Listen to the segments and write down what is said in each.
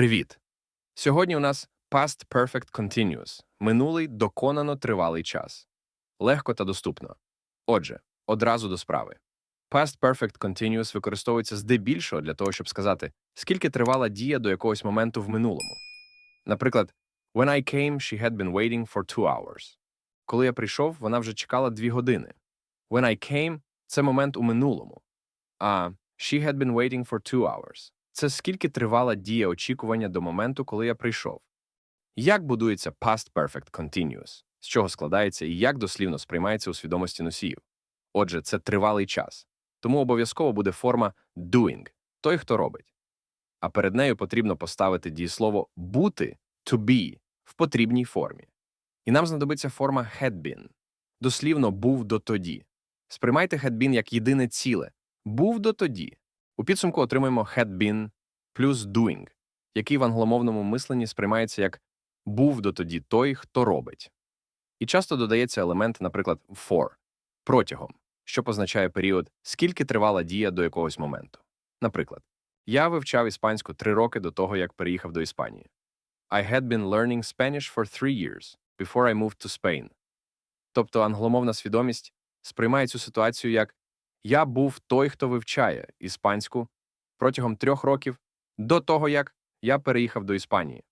Привіт! Сьогодні у нас Past Perfect Continuous – минулий доконано тривалий час. Легко та доступно. Отже, одразу до справи. Past Perfect Continuous використовується здебільшого для того, щоб сказати, скільки тривала дія до якогось моменту в минулому. Наприклад, When I came, she had been waiting for two hours. Коли я прийшов, вона вже чекала дві години. When I came – це момент у минулому. А she had been waiting for two hours. Це скільки тривала дія очікування до моменту, коли я прийшов. Як будується Past Perfect Continuous? З чого складається і як дослівно сприймається у свідомості носіїв? Отже, це тривалий час. Тому обов'язково буде форма doing – той, хто робить. А перед нею потрібно поставити дієслово бути to be в потрібній формі. І нам знадобиться форма had been. Дослівно був до тоді. Сприймайте had been як єдине ціле. Був до тоді. У підсумку отримуємо had been плюс doing, який в англомовному мисленні сприймається як був до тоді той, хто робить. І часто додається елемент, наприклад, for протягом, що позначає період, скільки тривала дія до якогось моменту. Наприклад, я вивчав іспанську три роки до того, як переїхав до Іспанії. I had been learning Spanish for three years before I moved to Spain. Тобто англомовна свідомість сприймає цю ситуацію як я був той, хто вивчає іспанську протягом трьох років до того, як я переїхав до Іспанії.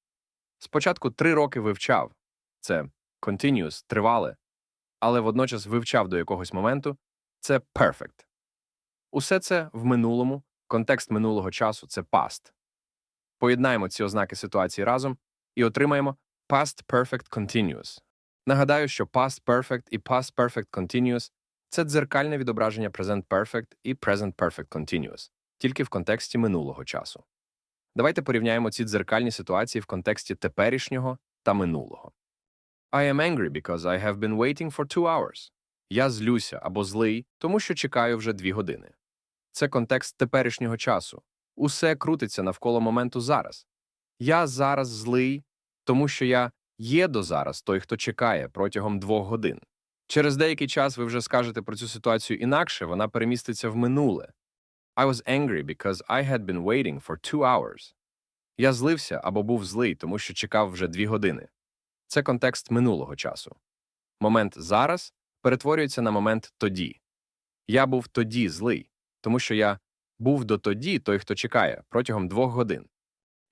Спочатку три роки вивчав це continuous, тривале, але водночас вивчав до якогось моменту це perfect. Усе це в минулому, контекст минулого часу це past. Поєднаємо ці ознаки ситуації разом і отримаємо past perfect continuous. Нагадаю, що past perfect і past perfect continuous це дзеркальне відображення present perfect і present perfect continuous, тільки в контексті минулого часу. Давайте порівняємо ці дзеркальні ситуації в контексті теперішнього та минулого. I am angry because I have been waiting for two hours. Я злюся або злий, тому що чекаю вже дві години. Це контекст теперішнього часу. Усе крутиться навколо моменту зараз. Я зараз злий, тому що я є до зараз той, хто чекає протягом двох годин. Через деякий час ви вже скажете про цю ситуацію інакше, вона переміститься в минуле. I was angry because I had been waiting for two hours. Я злився або був злий, тому що чекав вже дві години. Це контекст минулого часу. Момент зараз перетворюється на момент тоді. Я був тоді злий, тому що я був до тоді той, хто чекає, протягом двох годин.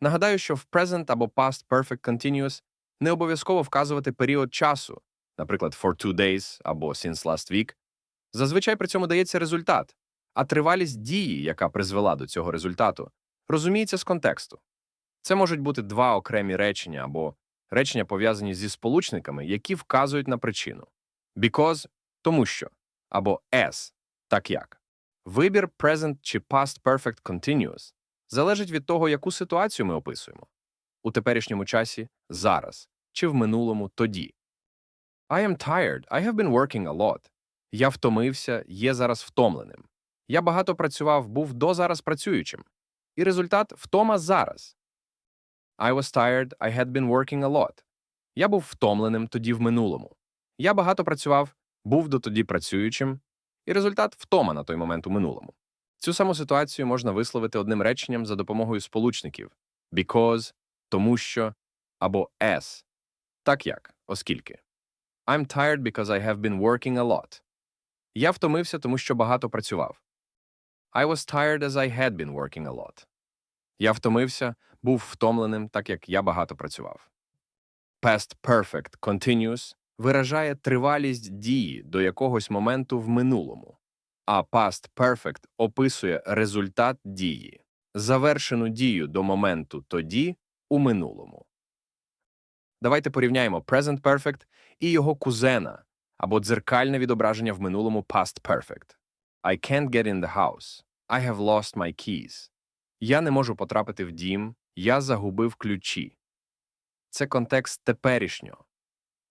Нагадаю, що в present або past perfect continuous не обов'язково вказувати період часу, наприклад, for two days або since last week. Зазвичай при цьому дається результат, а тривалість дії, яка призвела до цього результату, розуміється з контексту. Це можуть бути два окремі речення або речення пов'язані зі сполучниками, які вказують на причину. Because – тому що, або as – так як. Вибір present чи past perfect continuous залежить від того, яку ситуацію ми описуємо. У теперішньому часі зараз, чи в минулому тоді. I am tired. I have been working a lot. Я втомився, є зараз втомленим. Я багато працював, був до зараз працюючим. І результат втома зараз. I was tired. I had been working a lot. Я був втомленим тоді в минулому. Я багато працював, був до тоді працюючим. І результат втома на той момент у минулому. Цю саму ситуацію можна висловити одним реченням за допомогою сполучників because, тому що або as. Так як, оскільки. I'm tired because I have been working a lot. Я втомився, тому що багато працював. I was tired as I had been working a lot. Я втомився, був втомленим, так як я багато працював. Past perfect continuous виражає тривалість дії до якогось моменту в минулому, а past perfect описує результат дії, завершену дію до моменту тоді у минулому. Давайте порівняємо present perfect і його кузена або дзеркальне відображення в минулому past perfect. I can't get in the house. I have lost my keys. Я не можу потрапити в дім, я загубив ключі. Це контекст теперішнього.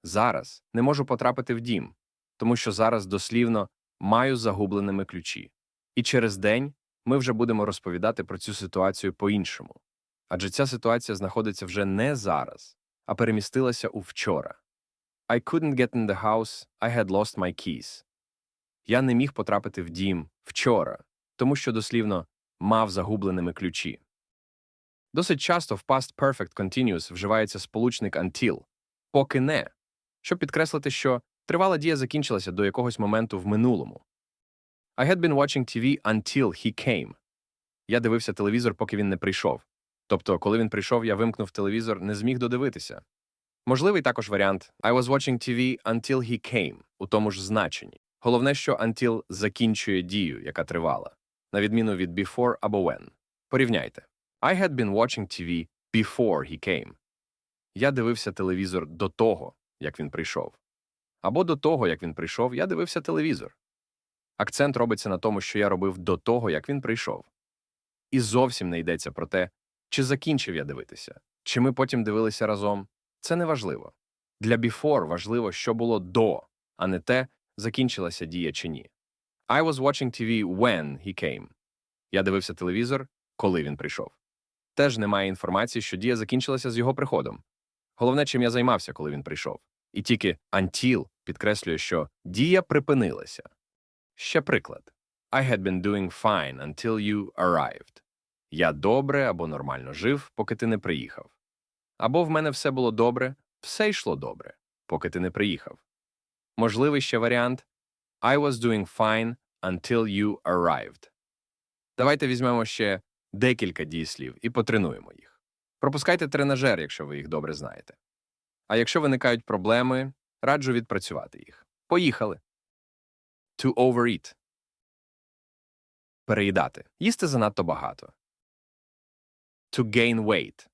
Зараз не можу потрапити в дім, тому що зараз дослівно маю загубленими ключі. І через день ми вже будемо розповідати про цю ситуацію по-іншому. Адже ця ситуація знаходиться вже не зараз, а перемістилася у вчора. I couldn't get in the house, I had lost my keys. Я не міг потрапити в дім вчора, тому що дослівно мав загубленими ключі. Досить часто в past perfect continuous вживається сполучник until, поки не, щоб підкреслити, що тривала дія закінчилася до якогось моменту в минулому. I had been watching TV until he came. Я дивився телевізор, поки він не прийшов. Тобто, коли він прийшов, я вимкнув телевізор, не зміг додивитися. Можливий також варіант I was watching TV until he came у тому ж значенні. Головне, що until закінчує дію, яка тривала, на відміну від before або when. Порівняйте. I had been watching TV before he came. Я дивився телевізор до того, як він прийшов. Або до того, як він прийшов, я дивився телевізор. Акцент робиться на тому, що я робив до того, як він прийшов. І зовсім не йдеться про те, чи закінчив я дивитися, чи ми потім дивилися разом. Це не важливо. Для before важливо, що було до, а не те, закінчилася дія чи ні. I was watching TV when he came. Я дивився телевізор, коли він прийшов. Теж немає інформації, що дія закінчилася з його приходом. Головне, чим я займався, коли він прийшов. І тільки until підкреслює, що дія припинилася. Ще приклад. I had been doing fine until you arrived. Я добре або нормально жив, поки ти не приїхав. Або в мене все було добре, все йшло добре, поки ти не приїхав. Можливий ще варіант I was doing fine until you arrived. Давайте візьмемо ще декілька дієслів і потренуємо їх. Пропускайте тренажер, якщо ви їх добре знаєте. А якщо виникають проблеми, раджу відпрацювати їх. Поїхали. To overeat. Переїдати. Їсти занадто багато. To gain weight.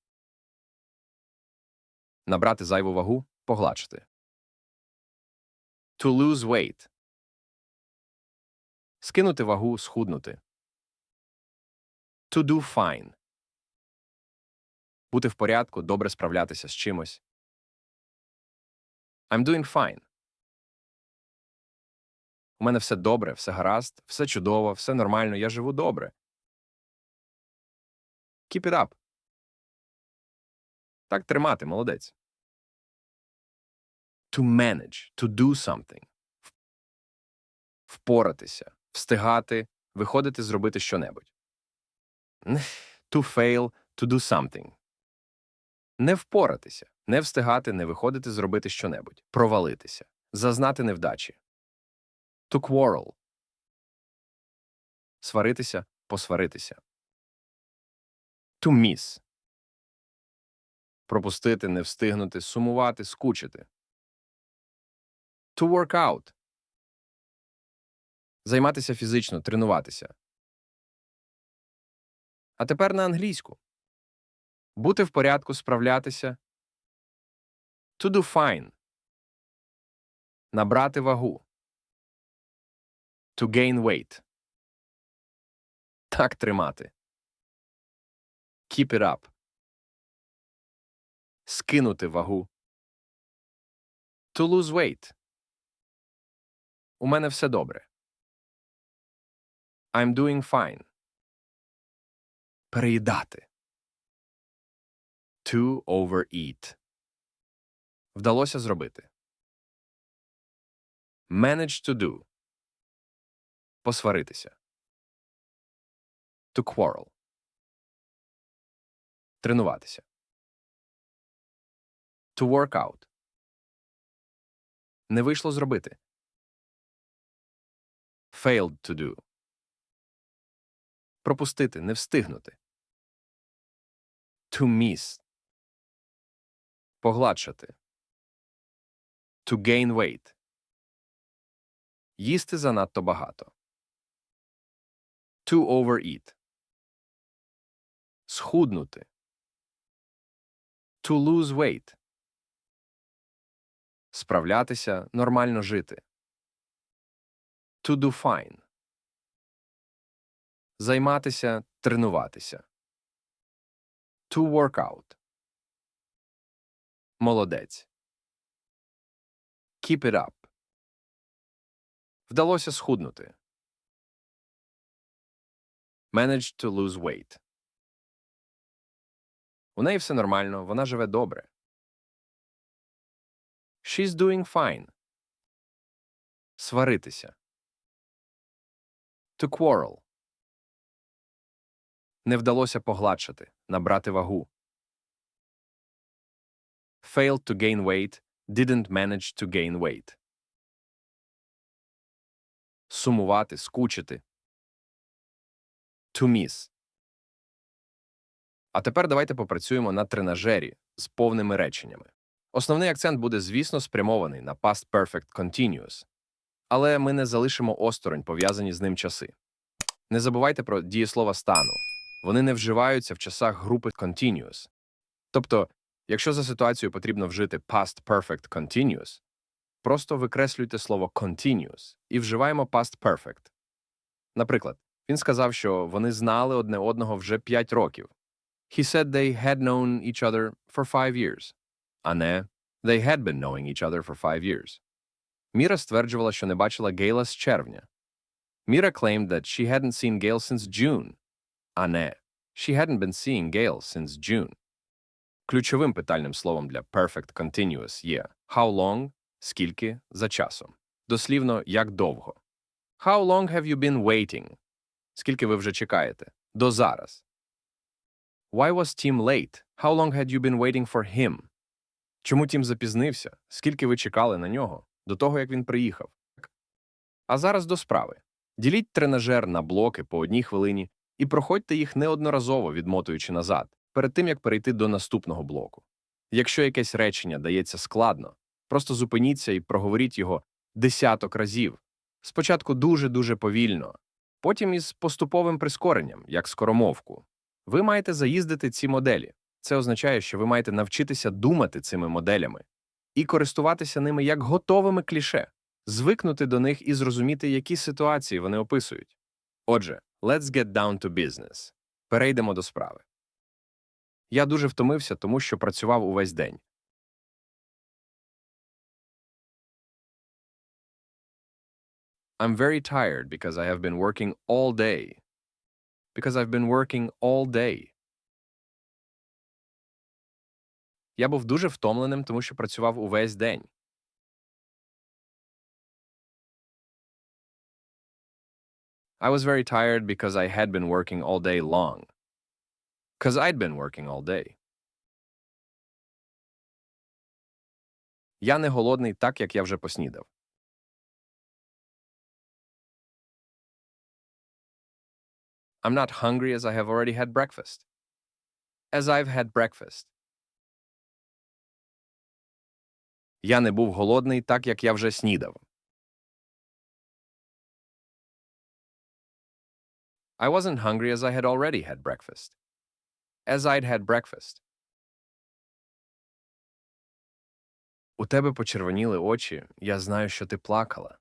Набрати зайву вагу, погладшити. To lose weight. Скинути вагу, схуднути. To do fine. Бути в порядку, добре справлятися з чимось. I'm doing fine. У мене все добре, все гаразд, все чудово, все нормально, я живу добре. Keep it up. Так тримати, молодець. To manage, to do something. Впоратися, встигати, виходити зробити щонебудь. To fail, to do something. Не впоратися, не встигати, не виходити зробити щонебудь. Провалитися, зазнати невдачі. To quarrel. Сваритися, посваритися. To miss. Пропустити, не встигнути, сумувати, скучити. To work out. Займатися фізично, тренуватися. А тепер на англійську. Бути в порядку, справлятися. To do fine. Набрати вагу. To gain weight. Так тримати. Keep it up. Скинути вагу. To lose weight. У мене все добре. I'm doing fine. Переїдати. To overeat. Вдалося зробити. Manage to do. Посваритися. To quarrel. Тренуватися. To work out. Не вийшло зробити. Failed to do. Пропустити, не встигнути. To miss. Погладшати. To gain weight. Їсти занадто багато. To overeat. Схуднути. To lose weight. Справлятися, нормально жити. To do fine. Займатися, тренуватися. To work out. Молодець. Keep it up. Вдалося схуднути. Managed to lose weight. У неї все нормально, вона живе добре. She's doing fine. Сваритися. To quarrel. Не вдалося погладшати, набрати вагу. Failed to gain weight, didn't manage to gain weight. Сумувати, скучити. To miss. А тепер давайте попрацюємо на тренажері з повними реченнями. Основний акцент буде, звісно, спрямований на past perfect continuous, але ми не залишимо осторонь пов'язані з ним часи. Не забувайте про дієслова стану. Вони не вживаються в часах групи continuous. Тобто, якщо за ситуацією потрібно вжити past perfect continuous, просто викреслюйте слово continuous і вживаємо past perfect. Наприклад, він сказав, що вони знали одне одного вже 5 років. He said they had known each other for five years. А не they had been knowing each other for five years. Міра стверджувала, що не бачила Гейла з червня. Міра claimed that she hadn't seen Gail since June. А не she hadn't been seeing Gail since June. Ключовим питальним словом для perfect continuous є how long – скільки за часом. Дослівно, як довго. How long have you been waiting? Скільки ви вже чекаєте? До зараз. Why was Tim late? How long had you been waiting for him? Чому Тім запізнився? Скільки ви чекали на нього? До того, як він приїхав. А зараз до справи. Діліть тренажер на блоки по одній хвилині і проходьте їх неодноразово, відмотуючи назад, перед тим, як перейти до наступного блоку. Якщо якесь речення дається складно, просто зупиніться і проговоріть його десяток разів. Спочатку дуже-дуже повільно, потім із поступовим прискоренням, як скоромовку. Ви маєте заїздити ці моделі. Це означає, що ви маєте навчитися думати цими моделями і користуватися ними як готовими кліше, звикнути до них і зрозуміти, які ситуації вони описують. Отже, let's get down to business. Перейдемо до справи. Я дуже втомився, тому що працював увесь день. I'm very tired because I have been working all day. Because I've been working all day. Я був дуже втомленим, тому що працював увесь день. I was very tired because I had been working all day long. Because I'd been working all day. Я не голодний так, як я вже поснідав. I'm not hungry as I have already had breakfast. As I've had breakfast. Я не був голодний так, як я вже снідав. I wasn't hungry as I had already had breakfast. As I'd had breakfast. У тебе почервоніли очі. Я знаю, що ти плакала.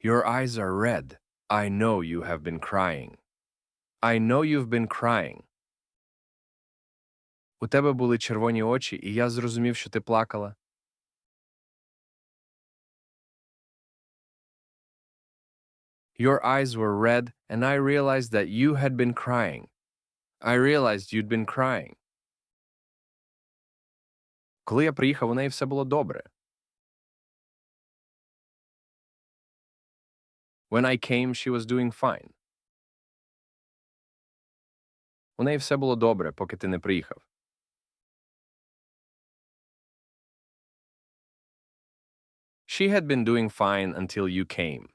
Your eyes are red. I know you have been crying. I know you've been crying. У тебе були червоні очі, і я зрозумів, що ти плакала. Your eyes were red, and I realized that you had been crying. I realized you'd been crying. Коли я приїхав, у неї все було добре. When I came, she was doing fine. У неї все було добре, поки ти не приїхав. She had been doing fine until you came.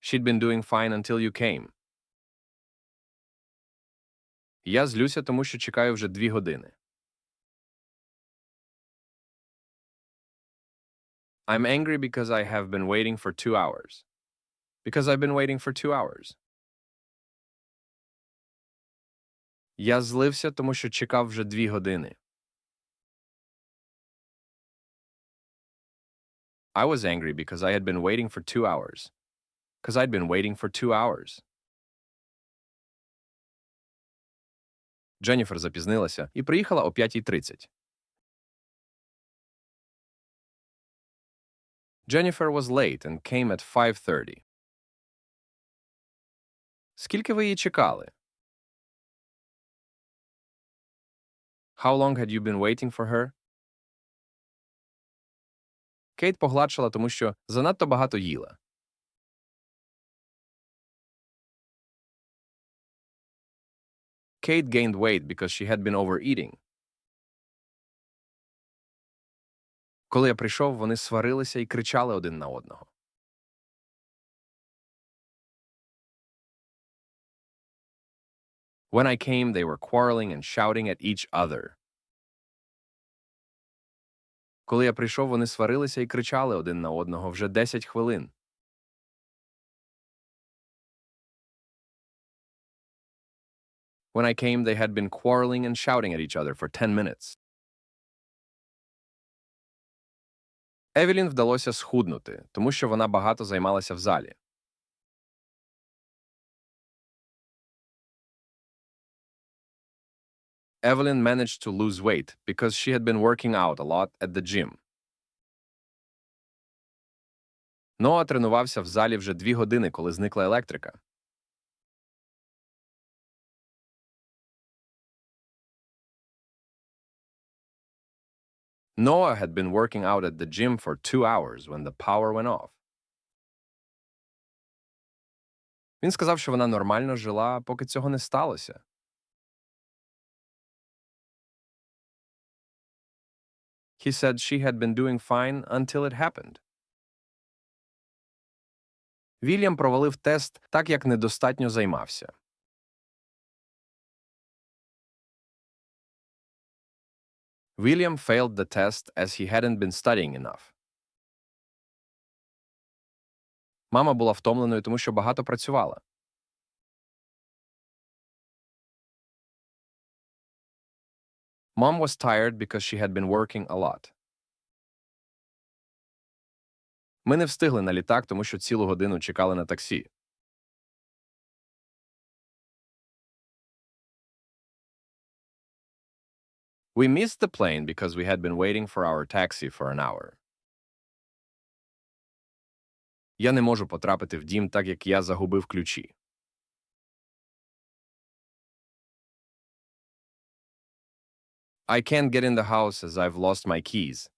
She'd been doing fine until you came. Я злюся, тому що чекаю вже дві години. I'm angry because I have been waiting for two hours. Because I've been waiting for two hours. Я злився, тому що чекав вже дві години. I was angry because I had been waiting for two hours. Because I'd been waiting for two hours. Дженніфер запізнилася і приїхала о 5.30. Jennifer was late and came at 5.30. Скільки ви її чекали? How long had you been waiting for her? Кейт погладшила, тому що занадто багато їла. Kate gained weight because she had been overeating. Коли я прийшов, вони сварилися і кричали один на одного. When I came, they were quarreling and shouting at each other. Коли я прийшов, вони сварилися і кричали один на одного вже 10 хвилин. When I came, they had been quarreling and shouting at each other for 10 minutes. Евелін вдалося схуднути, тому що вона багато займалася в залі. Evelyn managed to lose weight because she had been working out a lot at the gym. Ноа тренувався в залі вже дві години, коли зникла електрика. Noah had been working out at the gym for two hours when the power went off. Він сказав, що вона нормально жила, поки цього не сталося. He said she had been doing fine until it happened. Вільям провалив тест так, як недостатньо займався. William failed the test as he hadn't been studying enough. Мама була втомленою, тому що багато працювала. Mom was tired because she had been working a lot. Ми не встигли на літак, тому що цілу годину чекали на таксі. We missed the plane because we had been waiting for our taxi for an hour. Я не можу потрапити в дім, так як я загубив ключі. I can't get in the house as I've lost my keys.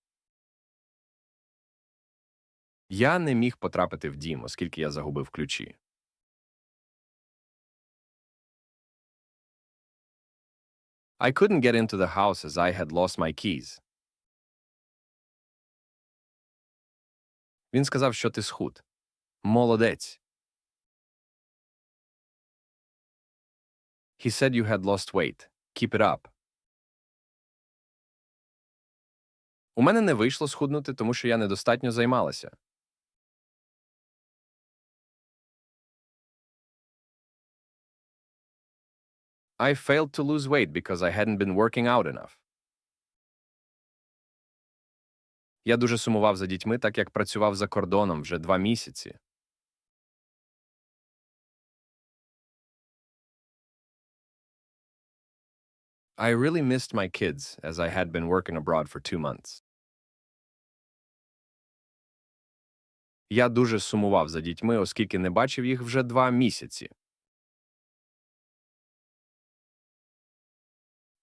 Я не міг потрапити в дім, оскільки я загубив ключі. I couldn't get into the house as I had lost my keys. Він сказав, що ти схуд. Молодець. He said you had lost weight. Keep it up. У мене не вийшло схуднути, тому що я недостатньо займалася. I failed to lose weight because I hadn't been working out enough. Я дуже сумував за дітьми, так як працював за кордоном вже два місяці. I really missed my kids as I had been working abroad for two months. Я дуже сумував за дітьми, оскільки не бачив їх вже два місяці.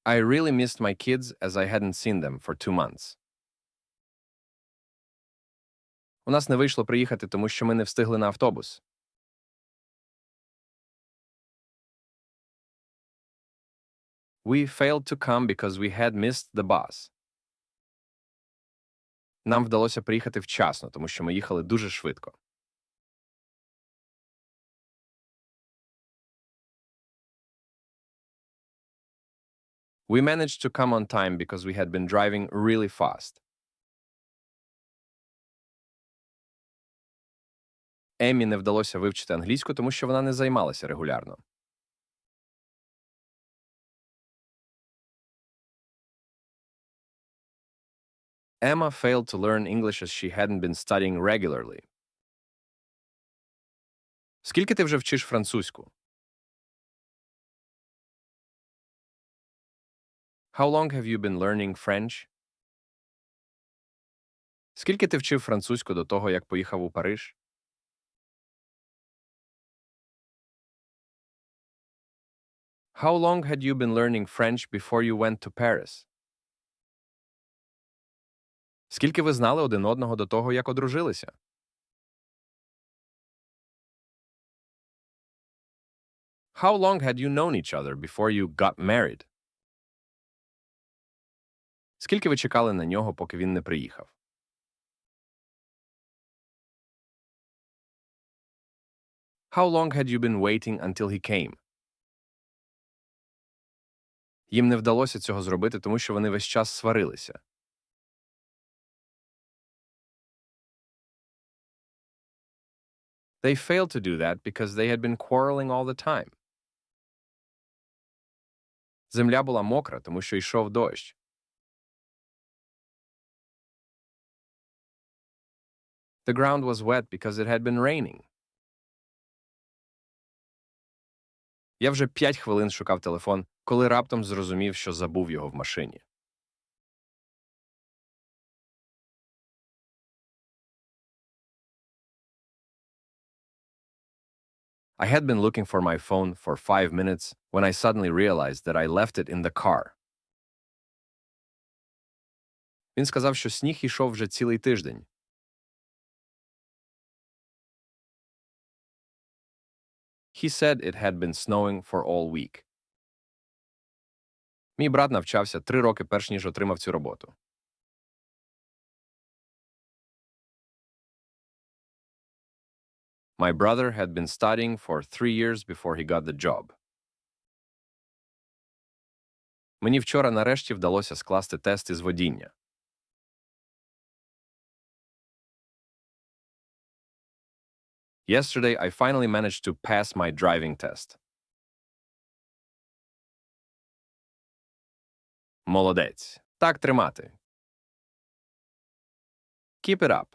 I really missed my kids as I hadn't seen them for two months. У нас не вийшло приїхати, тому що ми не встигли на автобус. We failed to come because we had missed the bus. Нам вдалося приїхати вчасно, тому що ми їхали дуже швидко. We managed to come on time because we had been driving really fast. Еммі не вдалося вивчити англійську, тому що вона не займалася регулярно. Emma failed to learn English as she hadn't been studying regularly. Скільки ти вже вчиш французьку? How long have you been learning French? Скільки ти вчив французьку до того, як поїхав у Париж? How long had you been learning French before you went to Paris? Скільки ви знали один одного до того, як одружилися? How long had you known each other before you got married? Скільки ви чекали на нього, поки він не приїхав? How long had you been waiting until he came? Їм не вдалося цього зробити, тому що вони весь час сварилися. They failed to do that because they had been quarreling all the time. Земля була мокра, тому що йшов дощ. The ground was wet because it had been raining. Я вже п'ять хвилин шукав телефон, коли раптом зрозумів, що забув його в машині. I had been looking for my phone for five minutes when I suddenly realized that I left it in the car. Він сказав, що сніг ішов вже цілий тиждень. He said it had been snowing for all week. Мій брат навчався три роки перш ніж отримав цю роботу. My brother had been studying for three years before he got the job. Мені вчора нарешті вдалося скласти тест із водіння. Yesterday, I finally managed to pass my driving test. Молодець. Так тримати. Keep it up.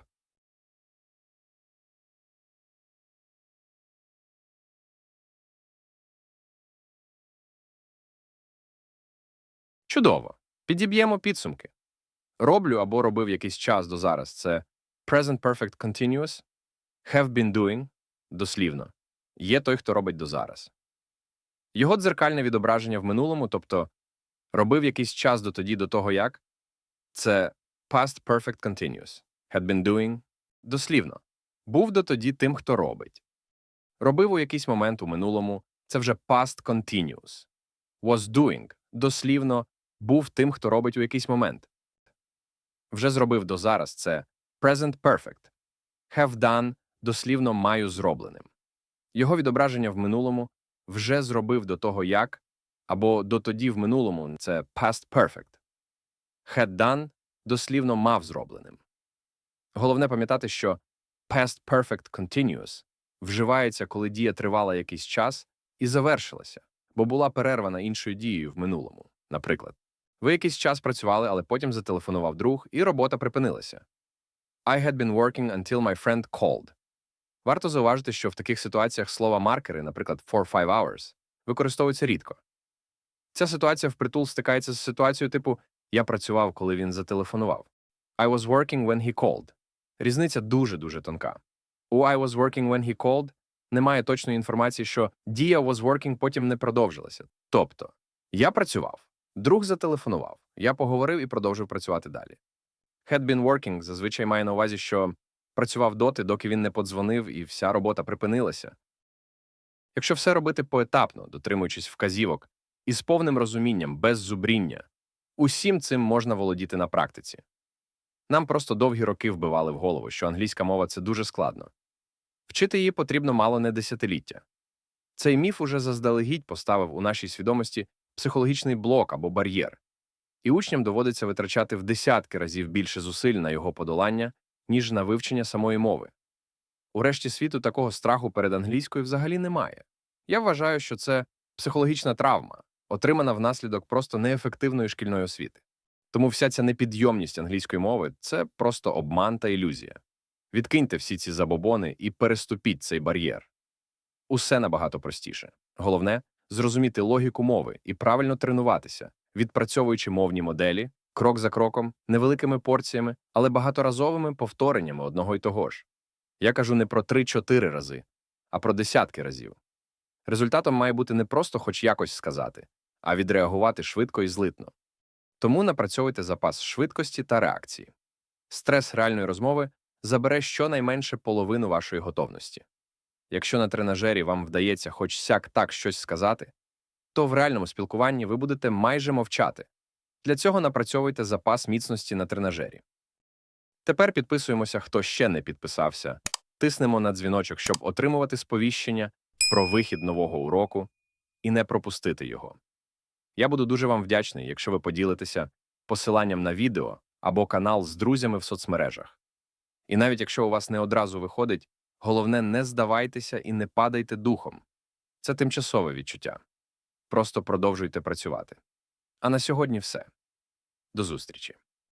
Чудово. Підіб'ємо підсумки. Роблю або робив якийсь час до зараз. Це present perfect continuous, have been doing дослівно. Є той, хто робить до зараз. Його дзеркальне відображення в минулому, тобто робив якийсь час до тоді, до того як, це past perfect continuous, had been doing дослівно. Був до тоді тим, хто робить. Робив у якийсь момент у минулому це вже past continuous. Was doing дослівно був тим, хто робить у якийсь момент. Вже зробив до зараз це present perfect. Have done дослівно маю зробленим. Його відображення в минулому вже зробив до того як, або до тоді в минулому це past perfect. Had done дослівно мав зробленим. Головне пам'ятати, що past perfect continuous вживається, коли дія тривала якийсь час і завершилася, бо була перервана іншою дією в минулому. Наприклад, ви якийсь час працювали, але потім зателефонував друг, і робота припинилася. I had been working until my friend called. Варто зауважити, що в таких ситуаціях слова маркери, наприклад, for five hours, використовуються рідко. Ця ситуація впритул стикається з ситуацією типу Я працював, коли він зателефонував. I was working when he called. Різниця дуже-дуже тонка. У I was working when he called немає точної інформації, що дія was working потім не продовжилася. Тобто, я працював, друг зателефонував, я поговорив і продовжив працювати далі. Had been working зазвичай має на увазі, що працював доти, доки він не подзвонив, і вся робота припинилася. Якщо все робити поетапно, дотримуючись вказівок, і з повним розумінням, без зубріння, усім цим можна володіти на практиці. Нам просто довгі роки вбивали в голову, що англійська мова це дуже складно. Вчити її потрібно мало не десятиліття. Цей міф уже заздалегідь поставив у нашій свідомості психологічний блок або бар'єр, і учням доводиться витрачати в десятки разів більше зусиль на його подолання, ніж на вивчення самої мови. У решті світу такого страху перед англійською взагалі немає. Я вважаю, що це психологічна травма, отримана внаслідок просто неефективної шкільної освіти. Тому вся ця непідйомність англійської мови це просто обман та ілюзія. Відкиньте всі ці забобони і переступіть цей бар'єр. Усе набагато простіше. Головне зрозуміти логіку мови і правильно тренуватися, відпрацьовуючи мовні моделі, крок за кроком, невеликими порціями, але багаторазовими повтореннями одного й того ж. Я кажу не про 3-4 рази, а про десятки разів. Результатом має бути не просто хоч якось сказати, а відреагувати швидко і злитно. Тому напрацьовуйте запас швидкості та реакції. Стрес реальної розмови забере щонайменше половину вашої готовності. Якщо на тренажері вам вдається хоч сяк так щось сказати, то в реальному спілкуванні ви будете майже мовчати. Для цього напрацьовуйте запас міцності на тренажері. Тепер підписуємося, хто ще не підписався. Тиснемо на дзвіночок, щоб отримувати сповіщення про вихід нового уроку і не пропустити його. Я буду дуже вам вдячний, якщо ви поділитеся посиланням на відео або канал з друзями в соцмережах. І навіть якщо у вас не одразу виходить, головне не здавайтеся і не падайте духом. Це тимчасове відчуття. Просто продовжуйте працювати. А на сьогодні все. До зустрічі!